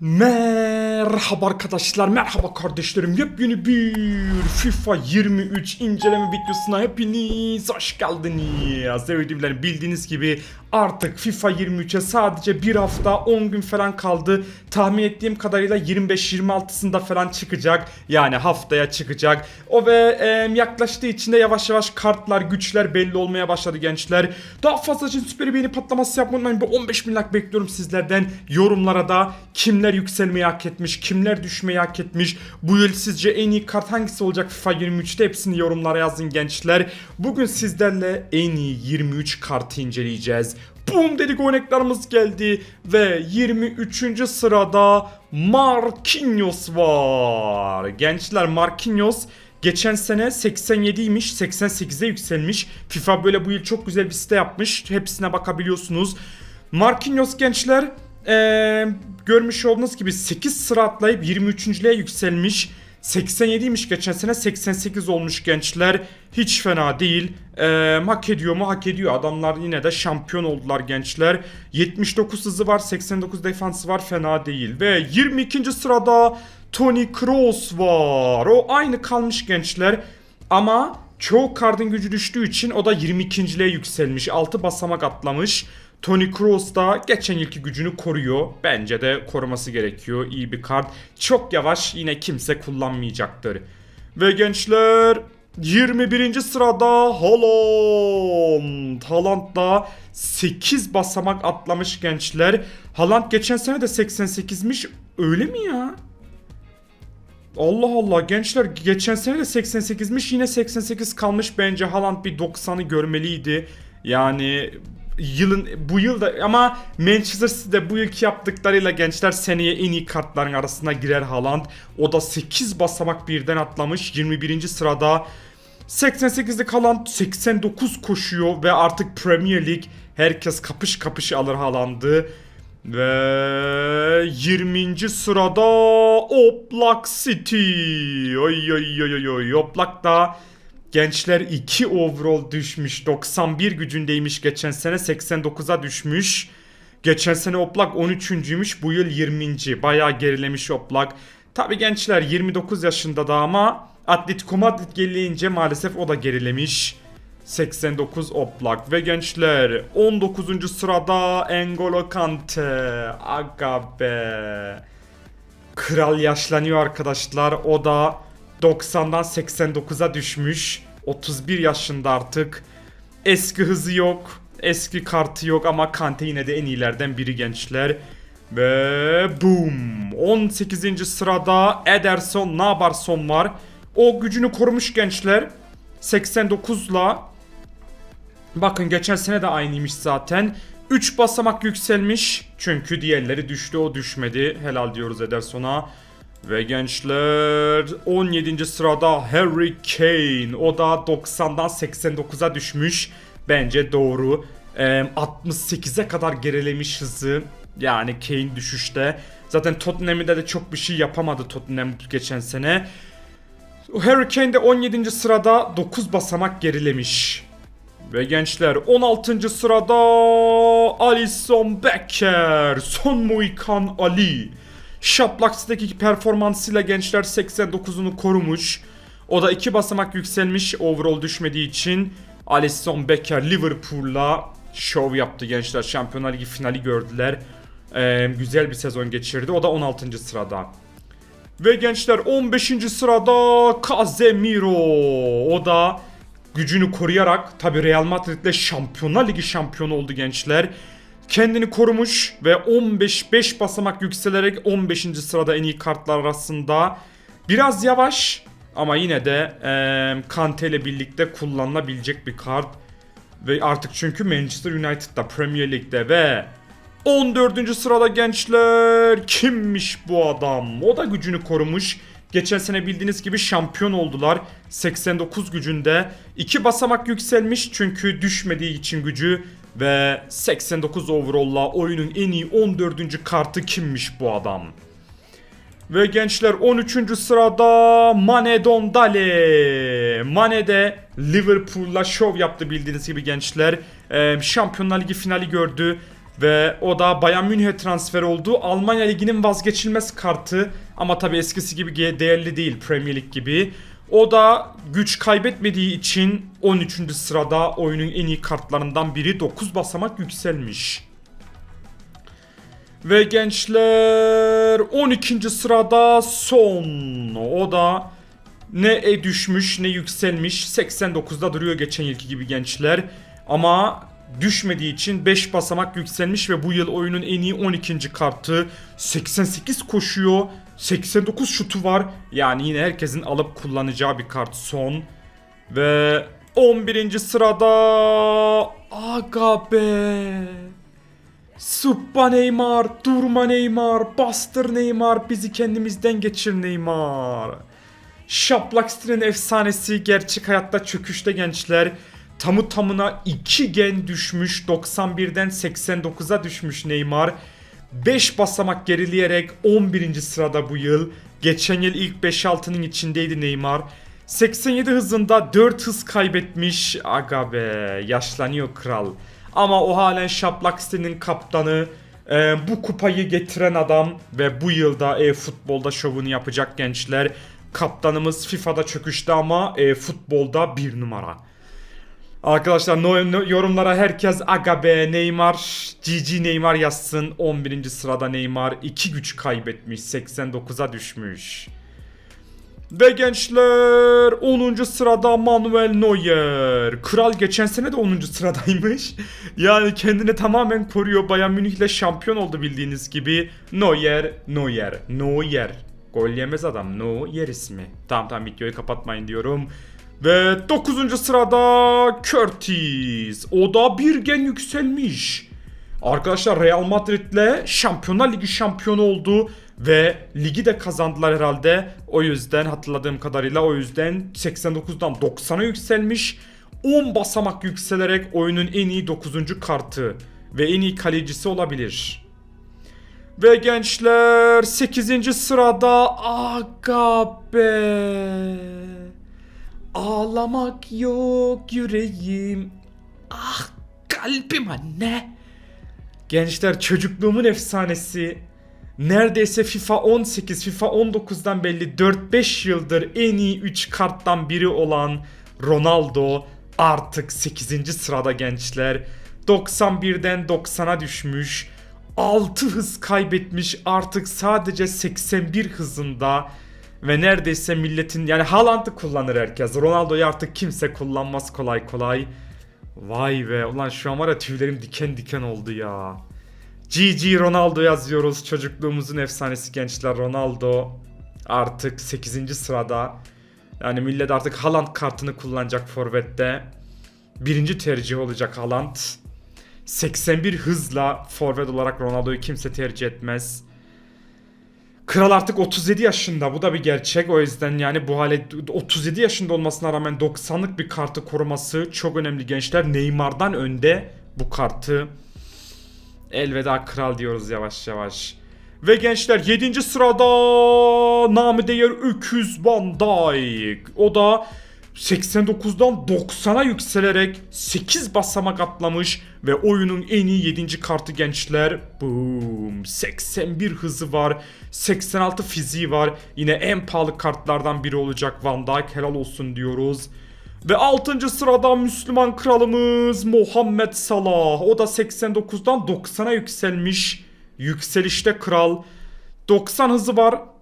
Merhaba arkadaşlar, merhaba kardeşlerim. Yepyeni bir FIFA 23 inceleme videosuna hepiniz hoş geldiniz. Sevdiğimler bildiğiniz gibi artık FIFA 23'e sadece bir hafta 10 gün falan kaldı. Tahmin ettiğim kadarıyla 25-26'sında falan çıkacak. Yani haftaya çıkacak. O ve e, yaklaştığı için de yavaş yavaş kartlar, güçler belli olmaya başladı gençler. Daha fazla için süper beğeni patlaması yapmayı unutmayın. Bu 15 bin like bekliyorum sizlerden. Yorumlara da kimler yükselmeyi hak etmiş, kimler düşmeyi hak etmiş. Bu yıl sizce en iyi kart hangisi olacak FIFA 23'te hepsini yorumlara yazın gençler. Bugün sizlerle en iyi 23 kartı inceleyeceğiz. Boom dedik örneklerimiz geldi ve 23. sırada Marquinhos var. Gençler Marquinhos Geçen sene 87'ymiş 88'e yükselmiş. FIFA böyle bu yıl çok güzel bir site yapmış. Hepsine bakabiliyorsunuz. Marquinhos gençler eee, görmüş olduğunuz gibi 8 sıra atlayıp 23.lüğe yükselmiş. 87'ymiş geçen sene 88 olmuş gençler. Hiç fena değil. Eee hak ediyor mu? Hak ediyor. Adamlar yine de şampiyon oldular gençler. 79 hızı var 89 defansı var fena değil. Ve 22. sırada Tony Kroos var. O aynı kalmış gençler. Ama çoğu kartın gücü düştüğü için o da 22.liğe yükselmiş. 6 basamak atlamış. Tony Kroos da geçen yılki gücünü koruyor. Bence de koruması gerekiyor. İyi bir kart. Çok yavaş yine kimse kullanmayacaktır. Ve gençler 21. sırada Haaland. Haaland da 8 basamak atlamış gençler. Haaland geçen sene de 88'miş. Öyle mi ya? Allah Allah gençler geçen sene de 88'miş yine 88 kalmış bence Haaland bir 90'ı görmeliydi. Yani yılın bu yılda ama Manchester City'de bu yılki yaptıklarıyla gençler seneye en iyi kartların arasına girer Haaland. O da 8 basamak birden atlamış 21. sırada. 88'lik Haaland 89 koşuyor ve artık Premier Lig herkes kapış kapış alır Haaland'ı. Ve 20. sırada Oblak City. Oy oy oy oy. Oblak da gençler 2 overall düşmüş. 91 gücündeymiş geçen sene 89'a düşmüş. Geçen sene Oblak 13.'üymüş bu yıl 20. Bayağı gerilemiş Oblak. Tabi gençler 29 yaşında da ama Atletico Madrid gelince maalesef o da gerilemiş. 89 Oblak ve gençler 19. sırada Engolo Kante. Aga be. Kral yaşlanıyor arkadaşlar. O da 90'dan 89'a düşmüş. 31 yaşında artık. Eski hızı yok. Eski kartı yok ama Kante yine de en iyilerden biri gençler. Ve boom. 18. sırada Ederson Nabarson var. O gücünü korumuş gençler. 89'la Bakın geçen sene de aynıymış zaten. 3 basamak yükselmiş. Çünkü diğerleri düştü o düşmedi. Helal diyoruz Ederson'a. Ve gençler 17. sırada Harry Kane. O da 90'dan 89'a düşmüş. Bence doğru. Ee, 68'e kadar gerilemiş hızı. Yani Kane düşüşte. Zaten Tottenham'da da çok bir şey yapamadı Tottenham geçen sene. Harry Kane de 17. sırada 9 basamak gerilemiş. Ve gençler 16. sırada Alisson Becker. Son Mohikan Ali. Şaplaks'taki performansıyla gençler 89'unu korumuş. O da 2 basamak yükselmiş overall düşmediği için. Alisson Becker Liverpool'la şov yaptı gençler. Şampiyonlar Ligi finali gördüler. Ee, güzel bir sezon geçirdi. O da 16. sırada. Ve gençler 15. sırada Casemiro. O da gücünü koruyarak tabi Real Madrid'le Şampiyonlar Ligi şampiyonu oldu gençler. Kendini korumuş ve 15 5 basamak yükselerek 15. sırada en iyi kartlar arasında. Biraz yavaş ama yine de eee Kante ile birlikte kullanılabilecek bir kart. Ve artık çünkü Manchester United'da Premier Lig'de ve 14. sırada gençler kimmiş bu adam? O da gücünü korumuş. Geçen sene bildiğiniz gibi şampiyon oldular. 89 gücünde. 2 basamak yükselmiş çünkü düşmediği için gücü. Ve 89 overall'la oyunun en iyi 14. kartı kimmiş bu adam? Ve gençler 13. sırada Mane Dondale. Mane de Liverpool'la şov yaptı bildiğiniz gibi gençler. Ee, Şampiyonlar Ligi finali gördü. Ve o da Bayern Münih'e transfer oldu. Almanya Ligi'nin vazgeçilmez kartı ama tabi eskisi gibi değerli değil Premier Lig gibi. O da güç kaybetmediği için 13. sırada oyunun en iyi kartlarından biri 9 basamak yükselmiş. Ve gençler 12. sırada son. O da ne e düşmüş ne yükselmiş. 89'da duruyor geçen yılki gibi gençler. Ama düşmediği için 5 basamak yükselmiş ve bu yıl oyunun en iyi 12. kartı. 88 koşuyor. 89 şutu var. Yani yine herkesin alıp kullanacağı bir kart son. Ve 11. sırada Aga be. Neymar, durma Neymar, bastır Neymar, bizi kendimizden geçir Neymar. Şaplakstır'ın efsanesi gerçek hayatta çöküşte gençler. Tamı tamına 2 gen düşmüş 91'den 89'a düşmüş Neymar. 5 basamak gerileyerek 11. sırada bu yıl. Geçen yıl ilk 5-6'nın içindeydi Neymar. 87 hızında 4 hız kaybetmiş. Aga be yaşlanıyor kral. Ama o halen Şaplakstır'ın kaptanı. Ee, bu kupayı getiren adam ve bu yılda e-futbolda şovunu yapacak gençler. Kaptanımız FIFA'da çöküştü ama e-futbolda bir numara. Arkadaşlar no, no- yorumlara herkes aga be Neymar, GG Neymar yazsın. 11. sırada Neymar 2 güç kaybetmiş, 89'a düşmüş. Ve gençler 10. sırada Manuel Neuer. Kral geçen sene de 10. sıradaymış. Yani kendini tamamen koruyor. Bayern Münih'le şampiyon oldu bildiğiniz gibi. Neuer, Neuer, Neuer. Gol yemez adam. Neuer ismi. Tamam tamam videoyu kapatmayın diyorum. Ve 9. sırada Curtis. O da bir gen yükselmiş. Arkadaşlar Real Madrid'le Şampiyonlar Ligi şampiyonu oldu ve ligi de kazandılar herhalde. O yüzden hatırladığım kadarıyla o yüzden 89'dan 90'a yükselmiş. 10 basamak yükselerek oyunun en iyi 9. kartı ve en iyi kalecisi olabilir. Ve gençler 8. sırada Aga be. Ağlamak yok yüreğim. Ah kalbim anne. Gençler çocukluğumun efsanesi. Neredeyse FIFA 18, FIFA 19'dan belli 4-5 yıldır en iyi 3 karttan biri olan Ronaldo artık 8. sırada gençler. 91'den 90'a düşmüş. 6 hız kaybetmiş artık sadece 81 hızında ve neredeyse milletin yani Haaland'ı kullanır herkes. Ronaldo'yu artık kimse kullanmaz kolay kolay. Vay be ulan şu an var ya tüylerim diken diken oldu ya. GG Ronaldo yazıyoruz. Çocukluğumuzun efsanesi gençler Ronaldo. Artık 8. sırada. Yani millet artık Haaland kartını kullanacak forvette. Birinci tercih olacak Haaland. 81 hızla forvet olarak Ronaldo'yu kimse tercih etmez. Kral artık 37 yaşında bu da bir gerçek o yüzden yani bu hale 37 yaşında olmasına rağmen 90'lık bir kartı koruması çok önemli gençler. Neymar'dan önde bu kartı elveda kral diyoruz yavaş yavaş. Ve gençler 7. sırada namı değer Öküz Van Dijk. O da 89'dan 90'a yükselerek 8 basamak atlamış ve oyunun en iyi 7. kartı gençler. Boom. 81 hızı var. 86 fiziği var. Yine en pahalı kartlardan biri olacak Van Dijk. Helal olsun diyoruz. Ve 6. sırada Müslüman kralımız Muhammed Salah. O da 89'dan 90'a yükselmiş. Yükselişte kral. 90 hızı var.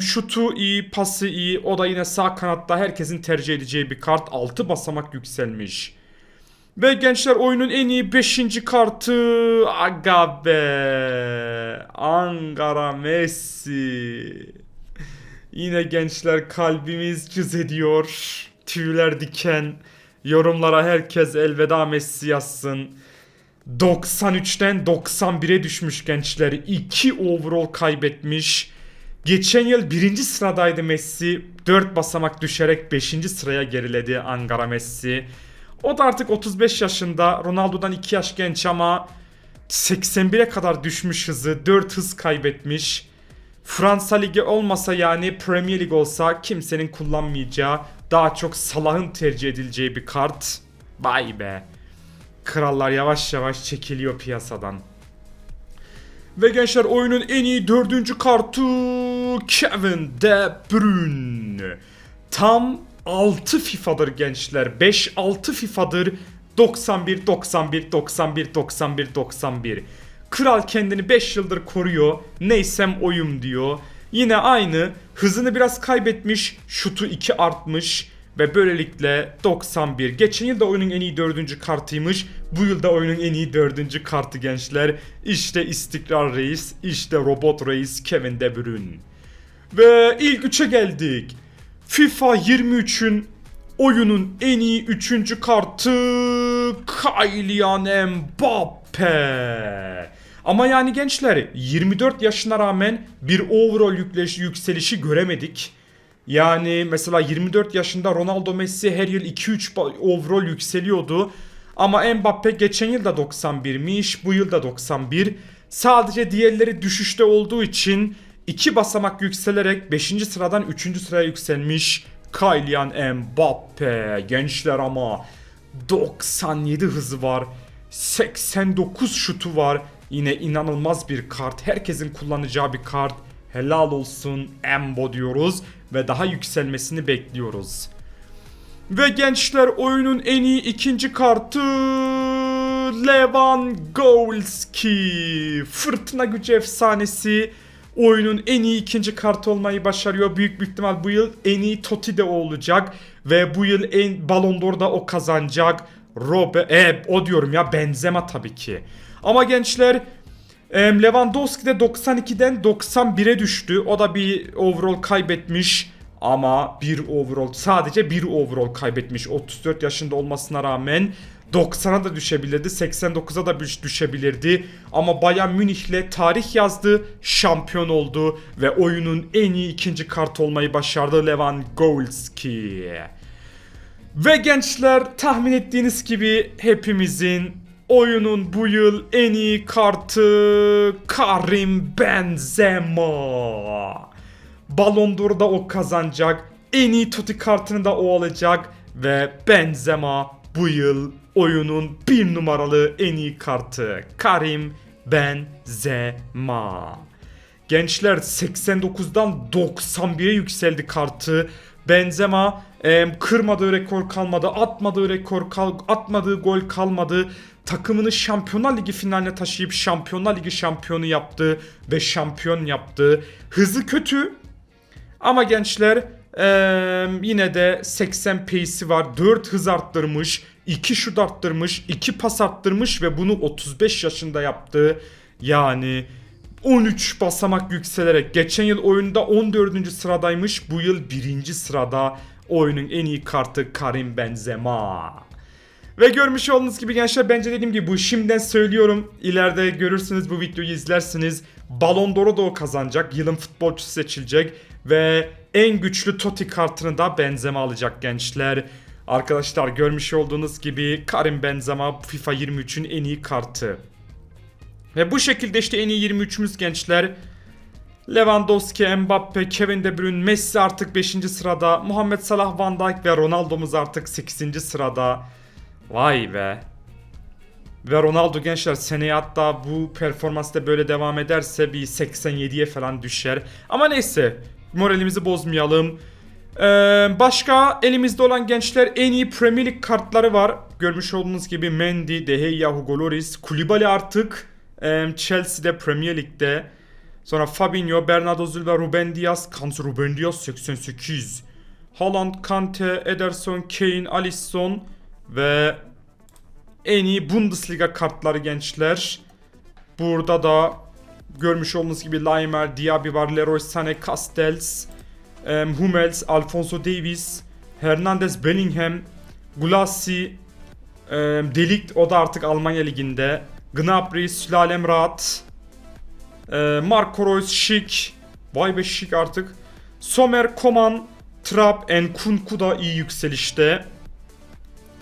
Şutu iyi, pası iyi. O da yine sağ kanatta herkesin tercih edeceği bir kart. 6 basamak yükselmiş. Ve gençler oyunun en iyi 5. kartı Aga be Ankara Messi Yine gençler kalbimiz cız ediyor Tüyler diken Yorumlara herkes elveda Messi yazsın 93'ten 91'e düşmüş gençler 2 overall kaybetmiş Geçen yıl birinci sıradaydı Messi 4 basamak düşerek 5. sıraya geriledi Ankara Messi o da artık 35 yaşında. Ronaldo'dan 2 yaş genç ama 81'e kadar düşmüş hızı. 4 hız kaybetmiş. Fransa Ligi olmasa yani Premier Lig olsa kimsenin kullanmayacağı daha çok Salah'ın tercih edileceği bir kart. Vay be. Krallar yavaş yavaş çekiliyor piyasadan. Ve gençler oyunun en iyi dördüncü kartı Kevin De Bruyne. Tam 6 FIFA'dır gençler. 5-6 FIFA'dır. 91 91 91 91 91. Kral kendini 5 yıldır koruyor. Neysem oyum diyor. Yine aynı. Hızını biraz kaybetmiş. Şutu 2 artmış. Ve böylelikle 91. Geçen yıl da oyunun en iyi dördüncü kartıymış. Bu yılda oyunun en iyi dördüncü kartı gençler. İşte istikrar reis. işte robot reis Kevin De Bruyne. Ve ilk üçe geldik. FIFA 23'ün oyunun en iyi üçüncü kartı Kylian Mbappe. Ama yani gençler 24 yaşına rağmen bir overall yükselişi göremedik. Yani mesela 24 yaşında Ronaldo Messi her yıl 2-3 ba- overall yükseliyordu. Ama Mbappe geçen yıl da 91'miş, bu yıl da 91. Sadece diğerleri düşüşte olduğu için iki basamak yükselerek 5. sıradan 3. sıraya yükselmiş Kylian Mbappe. Gençler ama 97 hızı var. 89 şutu var. Yine inanılmaz bir kart. Herkesin kullanacağı bir kart. Helal olsun Embo diyoruz ve daha yükselmesini bekliyoruz. Ve gençler oyunun en iyi ikinci kartı Lewandowski. Fırtına gücü efsanesi oyunun en iyi ikinci kartı olmayı başarıyor. Büyük bir ihtimal bu yıl en iyi Totti de olacak. Ve bu yıl en Ballon d'Or'da o kazanacak. Robe, e, o diyorum ya Benzema tabii ki. Ama gençler Em, Lewandowski de 92'den 91'e düştü. O da bir overall kaybetmiş. Ama bir overall sadece bir overall kaybetmiş. 34 yaşında olmasına rağmen 90'a da düşebilirdi. 89'a da düş- düşebilirdi. Ama Bayern Münih'le tarih yazdı. Şampiyon oldu. Ve oyunun en iyi ikinci kart olmayı başardı Lewandowski. Ve gençler tahmin ettiğiniz gibi hepimizin oyunun bu yıl en iyi kartı Karim Benzema. Ballon d'Or'u da o kazanacak. En iyi Totti kartını da o alacak. Ve Benzema bu yıl oyunun bir numaralı en iyi kartı. Karim Benzema. Gençler 89'dan 91'e yükseldi kartı. Benzema em, kırmadığı rekor kalmadı, atmadığı rekor kal atmadığı gol kalmadı. Takımını Şampiyonlar Ligi finaline taşıyıp Şampiyonlar Ligi şampiyonu yaptı ve şampiyon yaptı. Hızı kötü ama gençler eee, yine de 80 pace'i var. 4 hız arttırmış, 2 şut arttırmış, 2 pas arttırmış ve bunu 35 yaşında yaptı. Yani 13 basamak yükselerek geçen yıl oyunda 14. sıradaymış. Bu yıl 1. sırada oyunun en iyi kartı Karim Benzema. Ve görmüş olduğunuz gibi gençler bence dediğim gibi bu şimdiden söylüyorum. İleride görürsünüz bu videoyu izlersiniz. Ballon d'Or'u da o kazanacak. Yılın futbolcusu seçilecek. Ve en güçlü Totti kartını da Benzema alacak gençler. Arkadaşlar görmüş olduğunuz gibi Karim Benzema FIFA 23'ün en iyi kartı. Ve bu şekilde işte en iyi 23'ümüz gençler. Lewandowski, Mbappe, Kevin De Bruyne, Messi artık 5. sırada. Muhammed Salah, Van Dijk ve Ronaldo'muz artık 8. sırada. Vay be. Ve Ronaldo gençler seneye hatta bu performansla böyle devam ederse bir 87'ye falan düşer. Ama neyse moralimizi bozmayalım. Ee, başka elimizde olan gençler en iyi Premier League kartları var. Görmüş olduğunuz gibi Mendy, De Gea, Hugo Lloris, Koulibaly artık Chelsea'de Premier League'de. Sonra Fabinho, Bernardo Silva, Ruben Dias, Kans Ruben Dias 88. Haaland, Kante, Ederson, Kane, Alisson ve en iyi Bundesliga kartları gençler. Burada da görmüş olduğunuz gibi Laimer, Diaby var, Leroy Sané, Castells, Hummels, Alfonso Davies, Hernandez, Bellingham, Gulassi, Delikt o da artık Almanya liginde. Gnabry, Sülalem Rahat, e, Marco Reus, Schick, vay be Schick artık. Somer, Koman, Trapp, Nkunku da iyi yükselişte.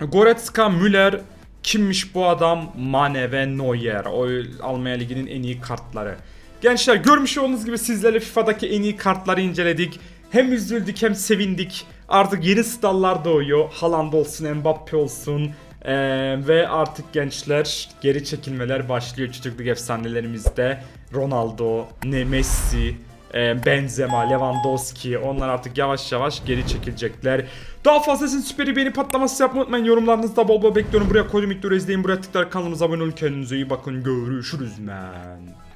Goretzka, Müller, kimmiş bu adam? Mane ve Neuer. O Almanya Ligi'nin en iyi kartları. Gençler görmüş olduğunuz gibi sizlerle FIFA'daki en iyi kartları inceledik. Hem üzüldük hem sevindik. Artık yeni stallar doğuyor. Haaland olsun, Mbappe olsun. Ee, ve artık gençler geri çekilmeler başlıyor çocukluk efsanelerimizde. Ronaldo, ne Messi, Benzema, Lewandowski onlar artık yavaş yavaş geri çekilecekler. Daha fazlasını süperi beni patlaması yapmayı unutmayın. Yorumlarınızda bol bol bekliyorum. Buraya koydum ilk izleyin. Buraya tıklar kanalımıza abone olun. Kendinize iyi bakın. Görüşürüz men.